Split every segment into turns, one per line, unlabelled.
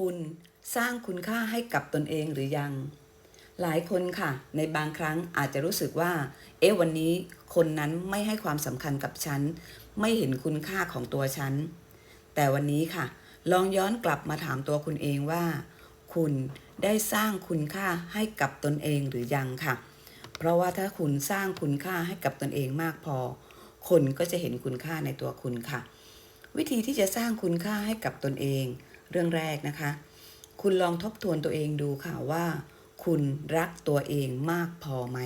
คุณสร้างคุณค่าให้กับตนเองหรือยัง หลายคนค่ะ ในบางครั้งอาจจะรู้สึกว่า เอ๊ะวันนี้คนนั้นไม่ให้ความสำคัญกับฉัน ไม่เห็นคุณค่าของตัวฉัน แต่วันนี้ค่ะ ลองย้อนกลับมาถามตัวคุณเองว่า คุณได้สร้างคุณค่าให้กับตนเองหรือยังค่ะ เพราะว่าถ้าคุณสร้างคุณค่าให้กับตนเองมากพอ คนก็จะเห็นคุณค่าในตัวคุณค่ะ วิธีที่จะสร้างคุณค่าให้กับตนเอง เรื่องแรกนะคะ คุณลองทบทวนตัวเองดูค่ะว่า คุณรักตัวเองมากพอไหม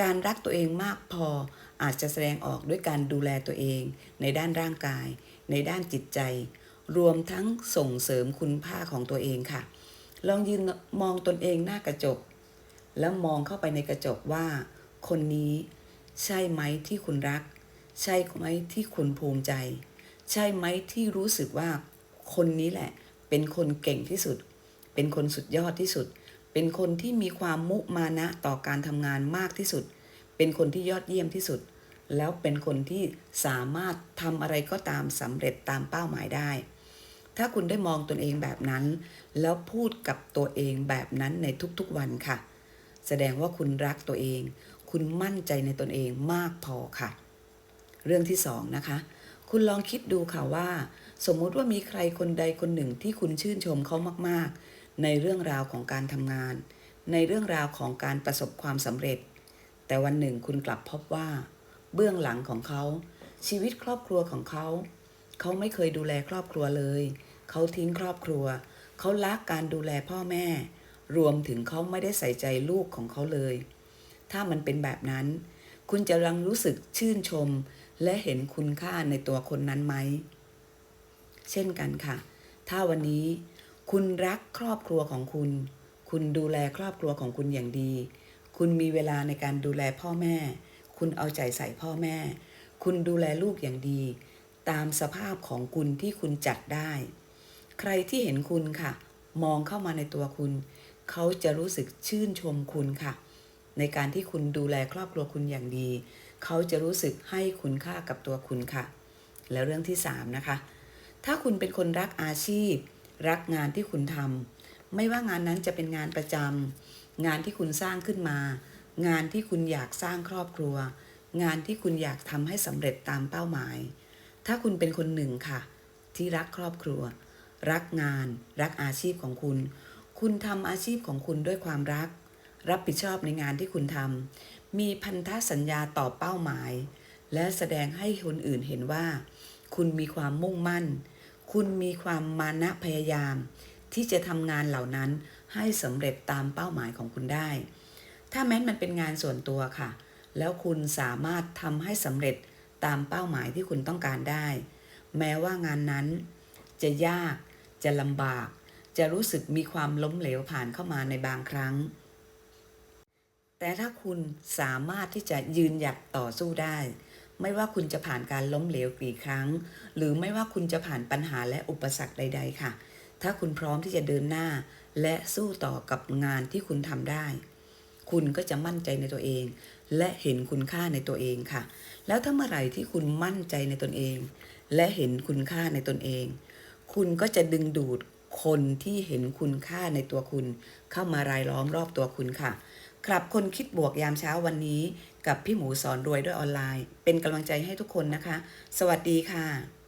การรักตัวเองมากพออาจจะแสดงออกด้วยการดูแลตัวเอง ในด้านร่างกาย ในด้านจิตใจ รวมทั้งส่งเสริมคุณค่าของตัวเองค่ะ ลองยืนมองตนเองหน้ากระจก แล้วมองเข้าไปในกระจกว่า คนนี้ใช่ไหมที่คุณรัก ใช่ไหมที่คุณภูมิใจ ใช่ไหมที่รู้สึกว่า คนนี้แหละ เป็นคนเก่งที่สุด เป็นคนสุดยอดที่สุด เป็นคนที่มีความมุมานะต่อการทำงานมากที่สุด เป็นคนที่ยอดเยี่ยมที่สุด แล้วเป็นคนที่สามารถทำอะไรก็ตามสำเร็จตามเป้าหมายได้ ถ้าคุณได้มองตนเองแบบนั้น แล้วพูดกับตัวเองแบบนั้นในทุกๆวันค่ะ แสดงว่าคุณรักตัวเอง คุณมั่นใจในตนเองมากพอค่ะ เรื่องที่สองนะคะ คุณลองคิดดูค่ะว่า สมมุติว่ามีใครคนใดคนหนึ่งที่คุณชื่นชมเขามากๆ ในเรื่องราวของการทำงาน ในเรื่องราวของการประสบความสำเร็จ แต่วันหนึ่งคุณกลับพบว่า เบื้องหลังของเขา ชีวิตครอบครัวของเขา เขาไม่เคยดูแลครอบครัวเลย เขาทิ้งครอบครัว เขาละการดูแลพ่อแม่ รวมถึงเขาไม่ได้ใส่ใจลูกของเขาเลย ถ้ามันเป็นแบบนั้น คุณจะรังรู้สึกชื่นชม และเห็นคุณค่าในตัวคนนั้นไหม เช่นกันค่ะ ถ้าวันนี้คุณรักครอบครัวของคุณ คุณดูแลครอบครัวของคุณอย่างดี คุณมีเวลาในการดูแลพ่อแม่ คุณเอาใจใส่พ่อแม่ คุณดูแลลูกอย่างดี ตามสภาพของคุณที่คุณจัดได้ ใครที่เห็นคุณค่ะ มองเข้ามาในตัวคุณ เขาจะรู้สึกชื่นชมคุณค่ะ ในการที่คุณดูแลครอบครัวคุณอย่างดี เขาจะรู้สึกให้คุณค่ากับตัวคุณค่ะ แล้วเรื่องที่สามนะคะ ถ้าคุณเป็นคนรักอาชีพ รักงานที่คุณทำไม่ว่างานนั้นจะเป็นงานประจำงานที่คุณสร้างขึ้นมา งานที่คุณอยากสร้างครอบครัว งานที่คุณอยากทำให้สำเร็จตามเป้าหมาย ถ้าคุณเป็นคนหนึ่งค่ะ ที่รักครอบครัว รักงาน รักอาชีพของคุณ คุณทำอาชีพของคุณด้วยความรัก รับผิดชอบในงานที่คุณทำมีพันธสัญญาต่อเป้าหมาย และแสดงให้คนอื่นเห็นว่า คุณมีความมุ่งมั่น คุณมีความมานะพยายาม ที่จะทำงานเหล่านั้นให้สำเร็จตามเป้าหมายของคุณได้ ถ้าแม้นมันเป็นงานส่วนตัวค่ะ แล้วคุณสามารถทำให้สำเร็จตามเป้าหมายที่คุณต้องการได้ แม้ว่างานนั้น จะยาก จะลำบาก จะรู้สึกมีความล้มเหลวผ่านเข้ามาในบางครั้ง แต่ถ้าคุณสามารถที่จะยืนหยัดต่อสู้ได้ ไม่ว่าคุณจะผ่านการล้มเหลวกี่ครั้ง หรือไม่ว่าคุณจะผ่านปัญหาและอุปสรรคใด ๆ ค่ะ ถ้าคุณพร้อมที่จะเดินหน้า และสู้ต่อกับงานที่คุณทำได้ คุณก็จะมั่นใจในตัวเอง และเห็นคุณค่าในตัวเองค่ะ แล้วถ้าเมื่อไหร่ที่คุณมั่นใจในตนเอง และเห็นคุณค่าในตนเอง คุณก็จะดึงดูดคนที่เห็นคุณค่าในตัวคุณ เข้ามารายล้อมรอบตัวคุณค่ะ ครับคนคิดบวกยามเช้าวันนี้ กับพี่หมูสอนรวยด้วยออนไลน์ เป็นกำลังใจให้ทุกคนนะคะ สวัสดีค่ะ